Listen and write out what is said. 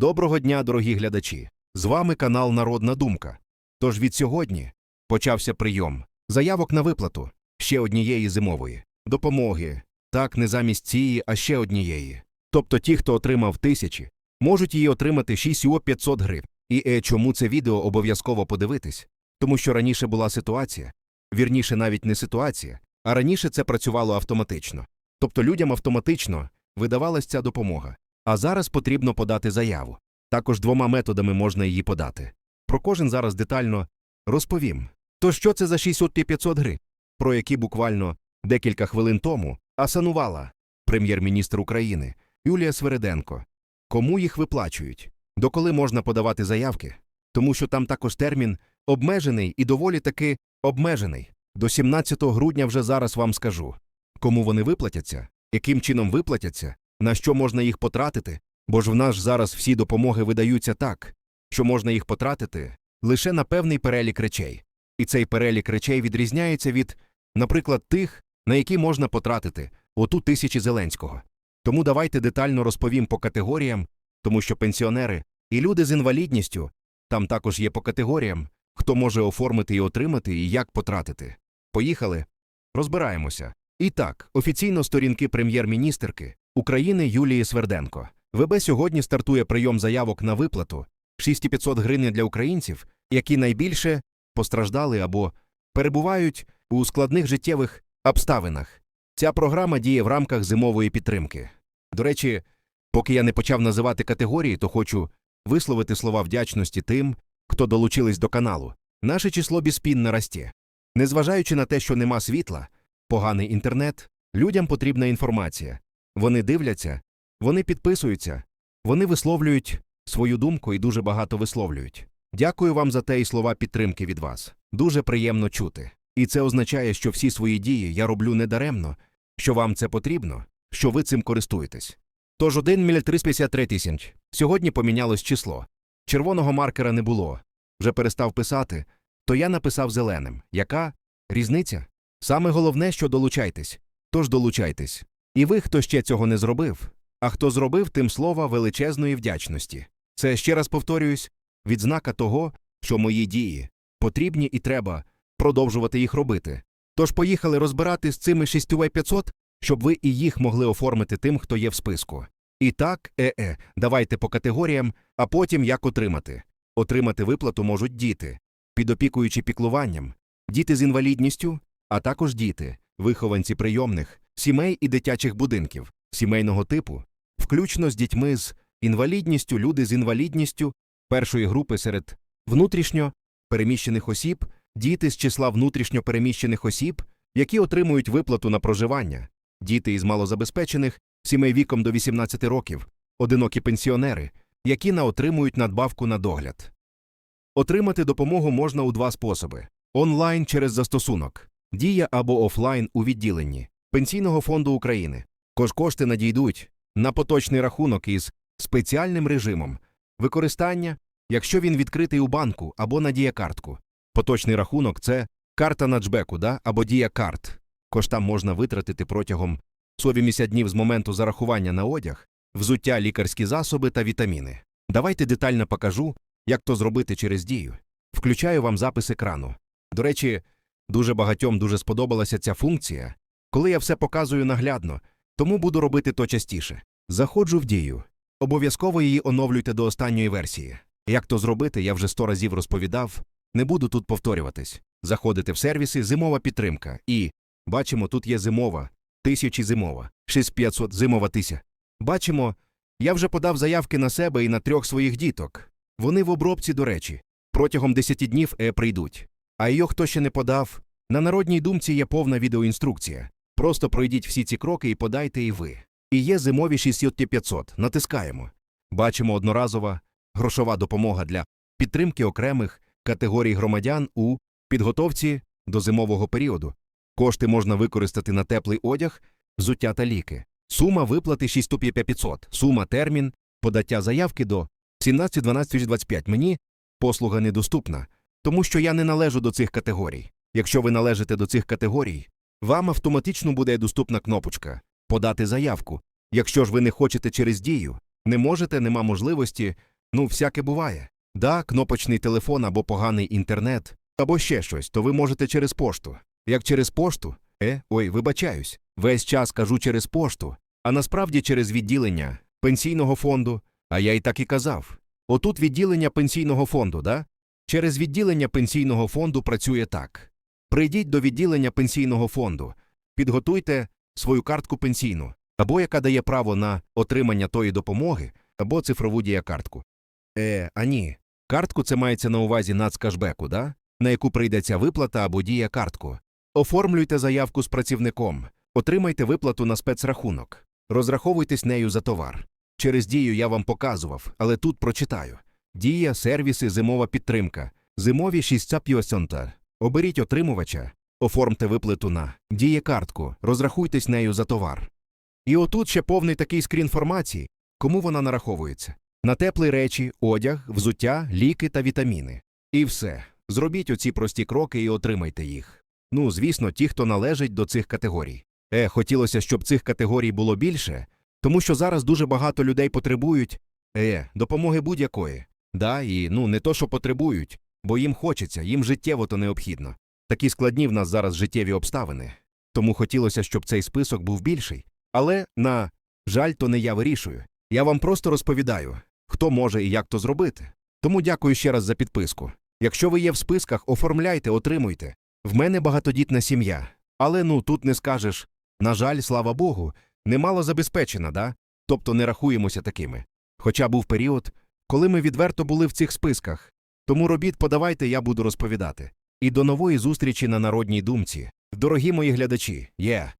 Доброго дня, дорогі глядачі! З вами канал Народна Думка. Тож від сьогодні почався прийом заявок на виплату ще однієї зимової допомоги. Так, не замість цієї, а ще однієї. Тобто ті, хто отримав тисячі, можуть її отримати 6500 гривень. І е, чому це відео обов'язково подивитись? Тому що раніше була ситуація, вірніше, навіть не ситуація, а раніше це працювало автоматично. Тобто людям автоматично видавалась ця допомога. А зараз потрібно подати заяву. Також двома методами можна її подати. Про кожен зараз детально розповім. То що це за 6500 гривень, про які буквально декілька хвилин тому асанувала прем'єр-міністр України Юлія Свереденко. Кому їх виплачують? Доколи можна подавати заявки? Тому що там також термін обмежений і доволі таки обмежений. До 17 грудня вже зараз вам скажу. Кому вони виплатяться, яким чином виплатяться, на що можна їх потратити, бо ж в нас зараз всі допомоги видаються так, що можна їх потратити лише на певний перелік речей. І цей перелік речей відрізняється від, наприклад, тих, на які можна потратити оту тисячі Зеленського. Тому давайте детально розповім по категоріям, тому що пенсіонери і люди з інвалідністю там також є по категоріям, хто може оформити і отримати, і як потратити. Поїхали, розбираємося. І так, офіційно сторінки прем'єр-міністерки України Юлії Сверденко. ВБ сьогодні стартує прийом заявок на виплату 6500 гривень для українців, які найбільше постраждали або перебувають у складних життєвих обставинах. Ця програма діє в рамках зимової підтримки. До речі, поки я не почав називати категорії, то хочу висловити слова вдячності тим, хто долучились до каналу. Наше число безпінно расте. Незважаючи на те, що нема світла, поганий інтернет, людям потрібна інформація. Вони дивляться, вони підписуються, вони висловлюють свою думку і дуже багато висловлюють. Дякую вам за те і слова підтримки від вас. Дуже приємно чути. І це означає, що всі свої дії я роблю недаремно, що вам це потрібно, що ви цим користуєтесь. Тож 1 міль 353 тисяч. Сьогодні помінялось число. Червоного маркера не було. Вже перестав писати, то я написав зеленим. Яка різниця? Саме головне, що долучайтесь. Тож долучайтесь. І ви, хто ще цього не зробив, а хто зробив, тим слова величезної вдячності. Це ще раз повторююсь, відзнака того, що мої дії потрібні і треба продовжувати їх робити. Тож поїхали розбирати з цими 6500, щоб ви і їх могли оформити тим, хто є в списку. І так, е-е, давайте по категоріям, а потім як отримати. Отримати виплату можуть діти, підопікуючи піклуванням, діти з інвалідністю, а також діти, вихованці прийомних, сімей і дитячих будинків, сімейного типу, включно з дітьми з інвалідністю, люди з інвалідністю першої групи серед внутрішньо переміщених осіб, діти з числа внутрішньо переміщених осіб, які отримують виплату на проживання, діти із малозабезпечених, сімей віком до 18 років, одинокі пенсіонери, які на отримують надбавку на догляд. Отримати допомогу можна у два способи: онлайн через застосунок, дія або офлайн у відділенні Пенсійного фонду України. Кож кошти надійдуть на поточний рахунок із спеціальним режимом використання, якщо він відкритий у банку або на діякартку. Поточний рахунок це карта наджбеку да? або діякарт. Кошта можна витратити протягом 180 днів з моменту зарахування на одяг, взуття, лікарські засоби та вітаміни. Давайте детально покажу, як то зробити через дію. Включаю вам запис екрану. До речі, дуже багатьом дуже сподобалася ця функція, коли я все показую наглядно, тому буду робити то частіше. Заходжу в дію. Обов'язково її оновлюйте до останньої версії. Як то зробити, я вже сто разів розповідав, не буду тут повторюватись. Заходите в сервіси зимова підтримка і бачимо, тут є зимова, тисячі зимова, 6500 зимова тися. Бачимо, я вже подав заявки на себе і на трьох своїх діток. Вони в обробці, до речі, протягом 10 днів е прийдуть. А його хто ще не подав, на народній думці є повна відеоінструкція. Просто пройдіть всі ці кроки і подайте і ви. І є зимові 6500. Натискаємо. Бачимо одноразова грошова допомога для підтримки окремих категорій громадян у підготовці до зимового періоду. Кошти можна використати на теплий одяг, взуття та ліки. Сума виплати 6500. Сума термін подаття заявки до 17.12.25. Мені послуга недоступна, тому що я не належу до цих категорій. Якщо ви належите до цих категорій, вам автоматично буде доступна кнопочка Подати заявку. Якщо ж ви не хочете через дію, Не можете, нема можливості, ну, всяке буває. Да, кнопочний телефон або поганий інтернет, або ще щось, то ви можете через пошту. Як через пошту? Е, ой, вибачаюсь. Весь час кажу через пошту, а насправді через відділення пенсійного фонду. А я і так і казав. Отут відділення пенсійного фонду, да? Через відділення пенсійного фонду працює так. Прийдіть до відділення пенсійного фонду, підготуйте свою картку пенсійну, або яка дає право на отримання тої допомоги, або цифрову діякартку. Е, а ні. Картку це мається на увазі нацкашбеку, да? на яку прийдеться виплата або дія картку. Оформлюйте заявку з працівником, отримайте виплату на спецрахунок, розраховуйтесь нею за товар. Через дію я вам показував, але тут прочитаю. Дія, сервіси, зимова підтримка. Зимові 650. Оберіть отримувача, оформте виплату на діє картку, розрахуйтесь нею за товар. І отут ще повний такий скрін формації, кому вона нараховується. На теплі речі, одяг, взуття, ліки та вітаміни. І все. Зробіть оці прості кроки і отримайте їх. Ну, звісно, ті, хто належить до цих категорій. Е, хотілося, щоб цих категорій було більше, тому що зараз дуже багато людей потребують е, допомоги будь-якої. Да, і ну не то, що потребують, бо їм хочеться, їм життєво то необхідно. Такі складні в нас зараз життєві обставини. Тому хотілося, щоб цей список був більший. Але, на жаль, то не я вирішую. Я вам просто розповідаю, хто може і як то зробити. Тому дякую ще раз за підписку. Якщо ви є в списках, оформляйте, отримуйте. В мене багатодітна сім'я. Але ну тут не скажеш. На жаль, слава Богу, немало забезпечена, да? Тобто не рахуємося такими. Хоча був період, коли ми відверто були в цих списках. Тому робіт подавайте, я буду розповідати. І до нової зустрічі на народній думці. Дорогі мої глядачі, є.